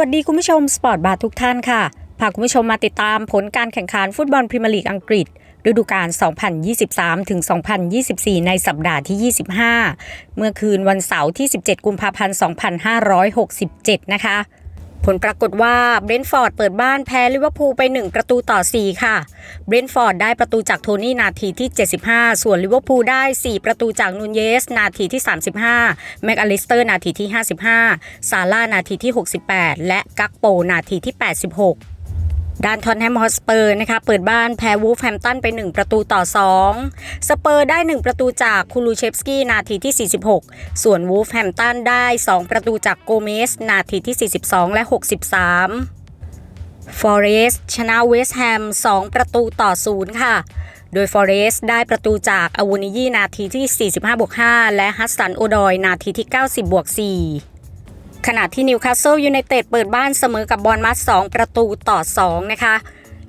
วัสดีคุณผู้ชมสปอร์ตบาร์ทุกท่านค่ะ พาคุณผู้ชมมาติดตามผลการแข่งขันฟุตบอลพรีเมียร์ลีกอังกฤษ ฤดูกาล 2023 ถึง 2024 ในสัปดาห์ที่ 25 เมื่อคืนวันเสาร์ที่ 17 กุมภาพันธ์ 2567 นะคะ ผลปรากฏว่าเบรนท์ฟอร์ดเปิดบ้านแพ้ลิเวอร์พูลไป 1 ประตูต่อ 4 ค่ะ เบรนท์ฟอร์ดได้ประตูจากโทนี่นาทีที่ 75 ส่วนลิเวอร์พูลได้ 4 ประตูจากนูนเยส นาทีที่ 35 แม็กอลิสเตอร์นาทีที่ 55 ซาร่านาทีที่ 68 และกักโปนาทีที่ 86 ด้านทอนแฮมฮอสเปอร์นะคะเปิดบ้านแพ้วูฟแฮมตันไป 1 ประตูต่อ 2 สเปอร์ได้ 1 ประตูจากคูลูเชฟสกี้นาทีที่ 46 ส่วนวูฟแฮมตันได้ 2 ประตูจากโกเมส นาทีที่ 42 และ 63ฟอเรสชนะเวสแฮม 2 ประตูต่อ 0 ค่ะ โดยฟอเรสได้ประตูจากอวูนิยีนาทีที่ 45บวก5และฮัสสันโอดอย นาทีที่ 90บวก4 ขณะที่นิวคาสเซิลยูไนเต็ดเปิดบ้านเสมอกับบอลมัส2ประตูต่อ 2 นะคะ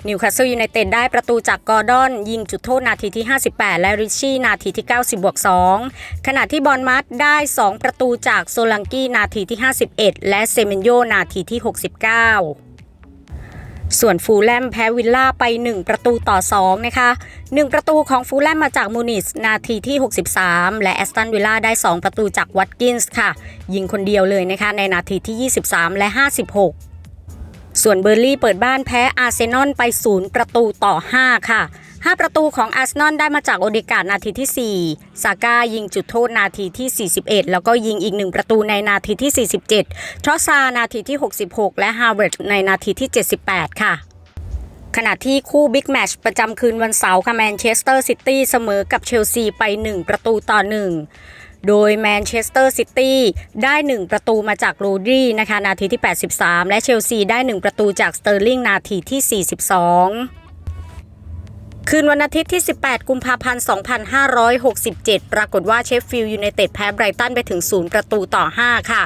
นิวคาสเซิลยูไนเต็ดได้ประตูจากกอร์ดอน ยิงจุดโทษนาทีที่ 58 และริชชี่นาทีที่ 90บวก2ขณะที่บอลมัสได้ 2 ประตูจากโซลังกี้นาทีที่ 51 และเซเมนโยนาทีที่ 69 ส่วนฟูลแลมแพ้วิลล่าไป 1 ประตูต่อ 2 นะคะ 1 ประตูของฟูลแลมมาจากมูนิสนาทีที่ 63 และแอสตันวิลล่าได้ 2 ประตูจากวัตกินส์ค่ะ ยิงคนเดียวเลยนะคะในนาทีที่ 23 และ 56 ส่วนเบอร์ลี่เปิดบ้านแพ้อาร์เซนอลไป 0 ประตูต่อ 5 ค่ะ 5 ประตูของอาร์เซนอลได้มาจากโอเดกาดนาทีที่ 4 ซาก้ายิงจุดโทษนาทีที่ 41 แล้วก็ยิงอีก 1 ประตูในนาทีที่ 47 ทรอซานาทีที่ 66 และฮาวเวิร์ดในนาทีที่ 78 ค่ะขณะที่คู่บิ๊กแมชประจำคืนวันเสาร์ค่ะแมนเชสเตอร์ซิตี้เสมอกับเชลซีไป 1 ประตูต่อ 1 โดยแมนเชสเตอร์ซิตี้ได้ 1 ประตูมาจากโรดรีนะคะนาทีที่ 83 และเชลซีได้ 1 ประตูจากสเตอร์ลิงนาทีที่ 42 คืนวันอาทิตย์ที่ 18 กุมภาพันธ์ 2567 ปรากฏว่าเชฟฟิลด์ยูไนเต็ดแพ้ไบรตันไปถึง 0 ประตูต่อ 5 ค่ะ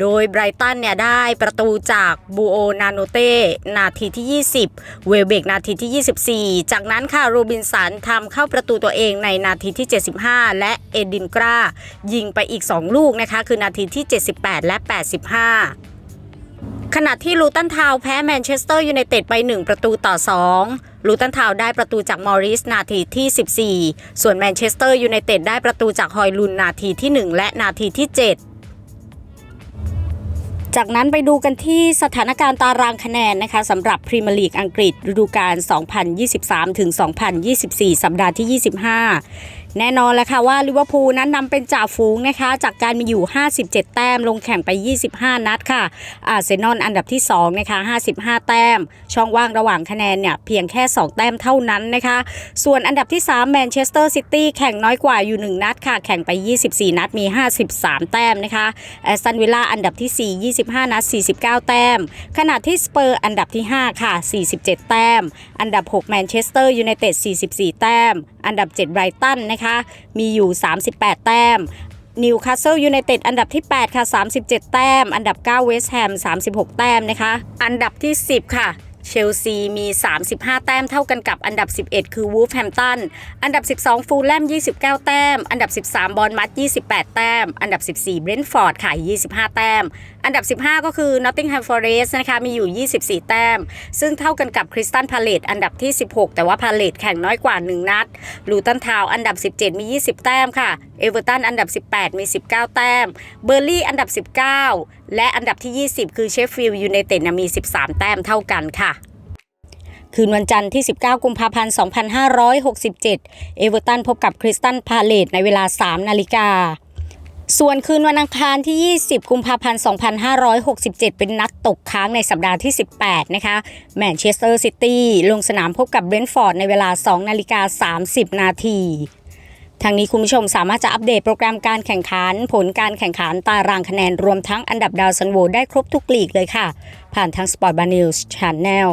โดยไบรตันเนี่ยได้ประตูจากบูโอนาโนเต้ นาทีที่ 20 เวลเบกนาทีที่ 24 จากนั้นค่ะโรบินสันทำเข้าประตูตัวเองในนาทีที่ 75 และเอดินกรายิงไปอีก 2 ลูกนะคะ คือนาทีที่ 78 และ 85 ขณะที่ลูตันทาวแพ้แมนเชสเตอร์ยูไนเต็ดไป 1 ประตูต่อ 2 ลูตันทาวได้ประตูจากมอริสนาทีที่ 14 ส่วนแมนเชสเตอร์ยูไนเต็ดได้ประตูจากฮอยลุนนาทีที่ 1 และนาทีที่ 7 จากนั้นไปดูกันที่สถานการณ์ตารางคะแนนนะคะสำหรับพรีเมียร์ลีกอังกฤษฤดูกาล 2023ถึง2024 สัปดาห์ที่ 25 แน่นอนแล้วค่ะว่าลิเวอร์พูลนั้นนำเป็นจ่าฝูงนะคะ จากการมีอยู่ 57 แต้ม ลงแข่งไป 25 นัดค่ะอาร์เซนอลอันดับที่2นะคะ55 แต้ม ช่องว่างระหว่างคะแนนเนี่ยเพียงแค่ 2 แต้มเท่านั้นนะคะ ส่วนอันดับที่3แมนเชสเตอร์ซิตี้แข่งน้อยกว่าอยู่ 1 นัดค่ะ แข่งไป 24 นัดมี 53 แต้มนะคะแอสตันวิลล่าอันดับที่ 4 25 นัด 49 แต้ม ขณะที่สเปอร์อันดับที่ 5 ค่ะ 47 แต้ม อันดับ 6 แมนเชสเตอร์ยูไนเต็ด 44 แต้ม อันดับ 7 ไบรตันนะคะมีอยู่ 38 แต้มนิวคาสเซิลยูไนเต็ดอันดับที่ 8 ค่ะ 37 แต้ม อันดับ 9 เวสต์แฮม 36 แต้มนะคะ อันดับที่ 10 ค่ะ เชลซีมี 35 แต้มเท่ากันกับอันดับ 11 คือวูฟแฮมตัน อันดับ 12 ฟูลแลม 29 แต้ม อันดับ 13 บอลมัด 28 แต้ม อันดับ 14 เบรนท์ฟอร์ดค่ะ 25 แต้ม อันดับ 15 ก็คือ Nottingham Forest นะคะ มีอยู่ 24 แต้ม ซึ่งเท่ากันกับคริสตันพาเลตอันดับที่ 16 แต่ว่าพาเลตแข่งน้อยกว่า 1 นัด ลูตันทาวอันดับ 17 มี 20 แต้มค่ะ เอเวอร์ตันอันดับ 18 มี 19 แต้ม เบอร์ลี่อันดับ 19และอันดับที่ 20 คือเชฟฟิลด์ยูไนเต็ดมี 13 แต้มเท่ากันค่ะ คืนวันจันทร์ที่ 19 กุมภาพันธ์ 2567 เอเวอร์ตันพบกับคริสตันพาเลตในเวลา 3 นาฬิกาส่วนคืนวันอังคารที่ 20 กุมภาพันธ์ 2567 เป็นนัดตกค้างในสัปดาห์ที่ 18 นะคะ แมนเชสเตอร์ซิตี้ลงสนามพบกับเบรนท์ฟอร์ดในเวลา 2 นาฬิกา 30 นาที ทางนี้คุณผู้ชมสามารถจะอัปเดตโปรแกรมการแข่งขัน ผลการแข่งขันตารางคะแนนรวมทั้งอันดับดาวซันโวได้ครบทุกลีกเลยค่ะ ผ่านทาง Sport Bar News Channel